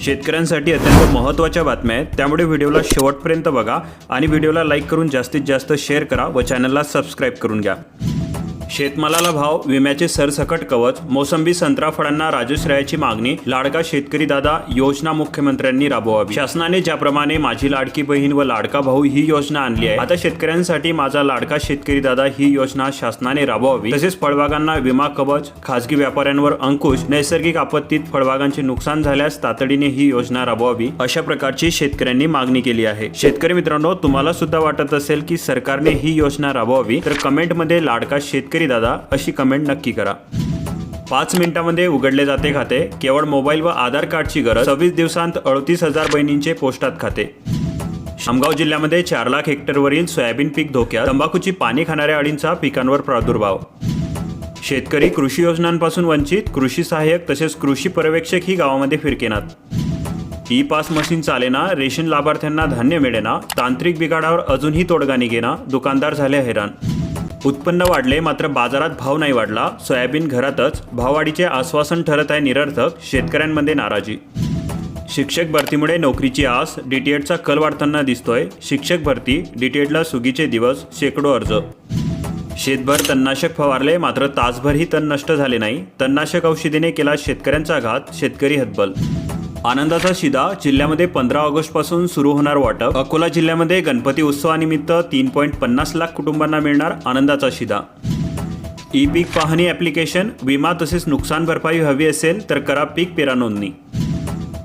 शेतकऱ्यांसाठी अत्यंत महत्त्वाच्या बातम्या आहेत. त्यामुळे व्हिडिओला शेवटपर्यंत बघा आणि व्हिडिओला लाईक करून जास्तीत जास्त शेअर करा व चॅनलला सबस्क्राईब करून घ्या. शेतमालाला भाव विम्याचे सरसकट कवच मोसंबी संत्रा फळांना राजश्रयाची मागणी लाडका शेतकरी दादा योजना मुख्यमंत्र्यांनी राबवावी. शासनाने ज्याप्रमाणे माझी लाडकी बहीण व लाडका भाऊ ही योजना आणली आहे आता शेतकऱ्यांसाठी माझा लाडका शेतकरी दादा ही योजना शासनाने राबवावी. तसेच फळबागांना विमा कवच खासगी व्यापाऱ्यांवर अंकुश नैसर्गिक आपत्तीत फळबागांचे नुकसान झाल्यास तातडीने ही योजना राबवावी अशा प्रकारची शेतकऱ्यांनी मागणी केली आहे. शेतकरी मित्रांनो तुम्हाला सुद्धा वाटत असेल की सरकारने ही योजना राबवावी तर कमेंटमध्ये लाडका शेतकरी दादा अशी कमेंट नक्की करा. पाच मिनिटांमध्ये उघडले जाते खाते. केवळ मोबाईल व आधार कार्डची गरज. सव्वीस दिवसांत अडतीस हजार बहिणींचे पोस्टात खाते. शामगाव जिल्ह्यामध्ये चार लाख हेक्टरवरील सोयाबीन पीक धोक्यात. तंबाखूची पाणी खाणाऱ्या अळींचा पिकांवर प्रादुर्भाव. शेतकरी कृषी योजनांपासून वंचित. कृषी सहाय्यक तसेच कृषी पर्यवेक्षक ही गावामध्ये फिरकेनात. ई पास मशीन चालेना रेशन लाभार्थ्यांना धान्य मिळेना तांत्रिक बिघाडावर अजूनही तोडगा निघेना दुकानदार झाले हैराण. उत्पन्न वाढले मात्र बाजारात भाव नाही वाढला. सोयाबीन घरातच भाववाढीचे आश्वासन ठरत आहे निरर्थक शेतकऱ्यांमध्ये नाराजी. शिक्षक भरतीमुळे नोकरीची आस डीटीएडचा कल वाढताना दिसतोय. शिक्षक भरती डीटीएडला सुगीचे दिवस शेकडो अर्ज. शेतभर तणनाशक फवारले मात्र तासभरही तण नष्ट झाले नाही. तणनाशक औषधीने केला शेतकऱ्यांचा घात शेतकरी हतबल आनंदाचा शिदा जिल्ह्यामध्ये पंधरा ऑगस्टपासून सुरू होणार वाटप. अकोला जिल्ह्यामध्ये गणपती उत्सवानिमित्त तीन पॉईंट पन्नास लाख कुटुंबांना मिळणार आनंदाचा शिदा. ई पीक पाहणी ॲप्लिकेशन विमा तसेच नुकसान भरपाई हवी असेल तर करा पीक पेरा नोंदणी.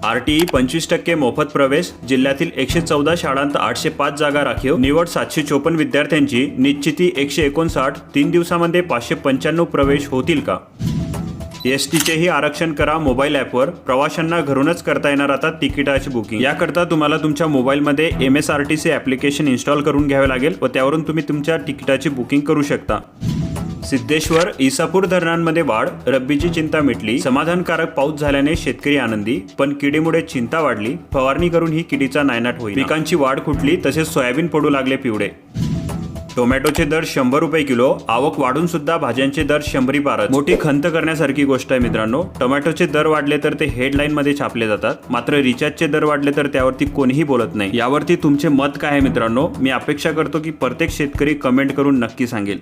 आर टी ई पंचवीस टक्के मोफत प्रवेश जिल्ह्यातील एकशे चौदा शाळांत आठशे पाच जागा राखीव निवड सातशे चोपन्न विद्यार्थ्यांची निश्चिती एकशे एकोणसाठ तीन दिवसामध्ये पाचशे पंच्याण्णव प्रवेश होतील का? एस टीचेही आरक्षण करा मोबाईल ॲपवर. प्रवाशांना घरूनच करता येणार आता तिकिटाची बुकिंग. याकरता तुम्हाला तुमच्या मोबाईलमध्ये M S R T C application install करून घ्यावे लागेल व त्यावरून तुम्ही तुमच्या तिकिटाची बुकिंग करू शकता. सिद्धेश्वर इसापूर धरणांमध्ये वाढ रब्बीची चिंता मिटली समाधानकारक पाऊस झाल्याने शेतकरी आनंदी पण किडीमुळे चिंता वाढली फवारणी करून ही किडीचा नायनाट होईल पिकांची वाढ खुटली तसेच सोयाबीन पडू लागले पिवळे. टोमॅटोचे दर शंभर रुपये किलो आवक वाढून सुद्धा भाज्यांचे दर शंभरी पारत मोठी खंत करण्यासारखी गोष्ट आहे मित्रांनो टोमॅटोचे दर वाढले तर ते हेडलाईन मध्ये छापले जातात मात्र रिचार्जचे दर वाढले तर त्यावरती कोणीही बोलत नाही. यावरती तुमचे मत काय आहे मित्रांनो मी अपेक्षा करतो की प्रत्येक शेतकरी कमेंट करून नक्की सांगेल.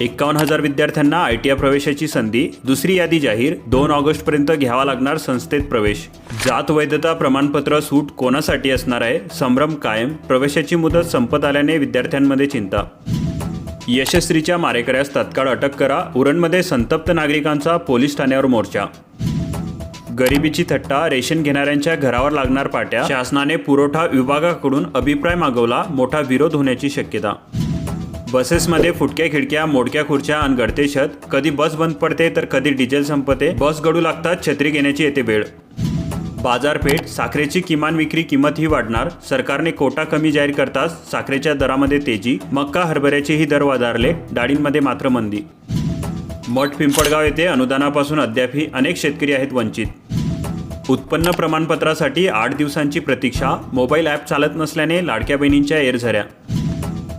एक्कावन्न हजार विद्यार्थ्यांना आय टी आय प्रवेशाची संधी दुसरी यादी जाहीर दोन ऑगस्ट पर्यंत घ्यावा लागणार संस्थेत प्रवेश. जात वैधता प्रमाणपत्र सूट कोणासाठी असणार आहे? संभ्रम कायम प्रवेशाची मुदत संपत आल्याने विद्यार्थ्यांमध्ये चिंता. यशस्वीच्या मारेकऱ्यास तत्काळ अटक करा उरणमध्ये संतप्त नागरिकांचा पोलीस ठाण्यावर मोर्चा. गरिबीची थट्टा रेशन घेणाऱ्यांच्या घरावर लागणार पाट्या शासनाने पुरवठा विभागाकडून अभिप्राय मागवला मोठा विरोध होण्याची शक्यता. बसेसमध्ये फुटक्या खिडक्या मोडक्या खुर्च्या आणि गडते छत. कधी बस बंद पडते तर कधी डिझेल संपते. बस गडू लागतात छत्री घेण्याची येते वेळ. बाजारपेठ साखरेची किमान विक्री किंमत ही वाढणार. सरकारने कोटा कमी जाहीर करताच साखरेच्या दरामध्ये तेजी. मक्का हरभऱ्याचेही दर वाधारले डाळींमध्ये मात्र मंदी. मठ पिंपळगाव येथे अनुदानापासून अद्यापही अनेक शेतकरी आहेत वंचित. उत्पन्न प्रमाणपत्रासाठी आठ दिवसांची प्रतीक्षा. मोबाईल ॲप चालत नसल्याने लाडक्या बहिणींच्या एरझऱ्या.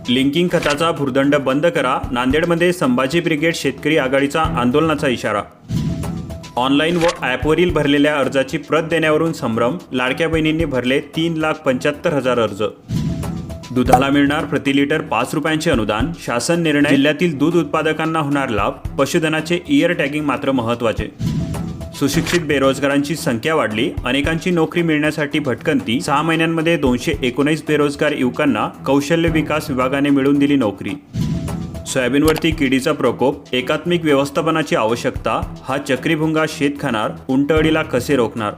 लिंकिंग खताचा भुर्दंड बंद करा नांदेडमध्ये संभाजी ब्रिगेड शेतकरी आघाडीचा आंदोलनाचा इशारा. ऑनलाईन व ॲपवरील भरलेल्या अर्जाची प्रत देण्यावरून संभ्रम लाडक्या बहिणींनी भरले तीन लाख पंच्याहत्तर हजार अर्ज. दुधाला मिळणार प्रति लिटर पाच रुपयांचे अनुदान शासन निर्णय जिल्ह्यातील दूध उत्पादकांना होणार लाभ पशुधनाचे इयर टॅगिंग मात्र महत्त्वाचे सुशिक्षित बेरोजगारांची संख्या वाढली. अनेकांची नोकरी मिळण्यासाठी भटकंती. सहा महिन्यांमध्ये दोनशे एकोणीस बेरोजगार युवकांना कौशल्य विकास विभागाने मिळवून दिली नोकरी. सोयाबीनवरती किडीचा प्रकोप एकात्मिक व्यवस्थापनाची आवश्यकता हा चक्रीभुंगा शेत खाणार उंटअळीला कसे रोखणार?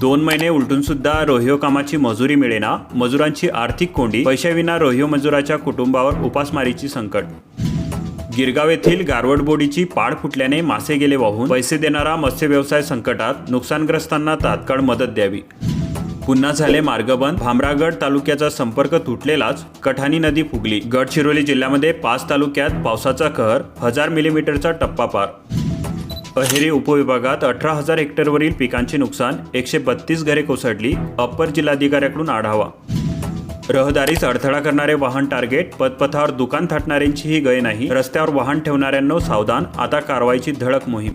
दोन महिने उलटून सुद्धा रोहिओ कामाची मजुरी मिळेना मजुरांची आर्थिक कोंडी पैशाविना रोहिओ मजुराच्या कुटुंबावर उपासमारीची संकट गिरगाव येथील गारवड बोडीची पाड फुटल्याने मासे गेले वाहून पैसे देणारा मत्स्य व्यवसाय संकटात नुकसानग्रस्तांना तात्काळ मदत द्यावी. पुन्हा झाले मार्ग बंद भामरागड तालुक्याचा संपर्क तुटलेलाच कठाणी नदी फुगली. गडचिरोली जिल्ह्यामध्ये पाच तालुक्यात पावसाचा कहर हजार मिलीमीटरचा टप्पा पार. अहेरी उपविभागात अठरा हजार हेक्टरवरील पिकांचे नुकसान एकशे बत्तीस घरे कोसळली अप्पर जिल्हाधिकाऱ्याकडून आढावा. रहदारीस अडथळा करणारे वाहन टार्गेट पदपथावर दुकान थाटणाऱ्यांचीही गय नाही रस्त्यावर वाहन ठेवणाऱ्यांनो सावधान आता कारवाईची धडक मोहीम.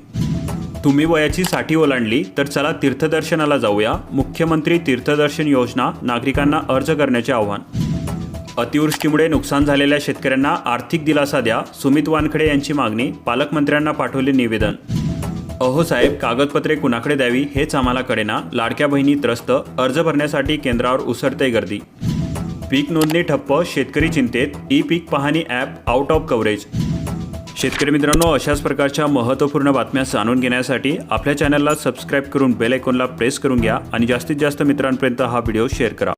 तुम्ही वयाची साठी ओलांडली तर चला तीर्थदर्शनाला जाऊया. मुख्यमंत्री तीर्थदर्शन योजना नागरिकांना अर्ज करण्याचे आव्हान. अतिवृष्टीमुळे नुकसान झालेल्या शेतकऱ्यांना आर्थिक दिलासा द्या सुमित वानखडे यांची मागणी पालकमंत्र्यांना पाठवले निवेदन. अहो साहेब कागदपत्रे कुणाकडे द्यावी हेच आम्हाला कळेना लाडक्या बहिणी त्रस्त अर्ज भरण्यासाठी केंद्रावर उसळते गर्दी. पीक नोंदणी ठप्प शेतकरी चिंतेत ई पीक पाहणी ॲप आउट ऑफ कव्हरेज शेतकरी मित्रांनो अशाच प्रकारच्या महत्त्वपूर्ण बातम्या जाणून घेण्यासाठी आपल्या चॅनलला सबस्क्राईब करून बेल आयकॉनला प्रेस करून घ्या आणि जास्तीत जास्त मित्रांपर्यंत हा व्हिडिओ शेअर करा.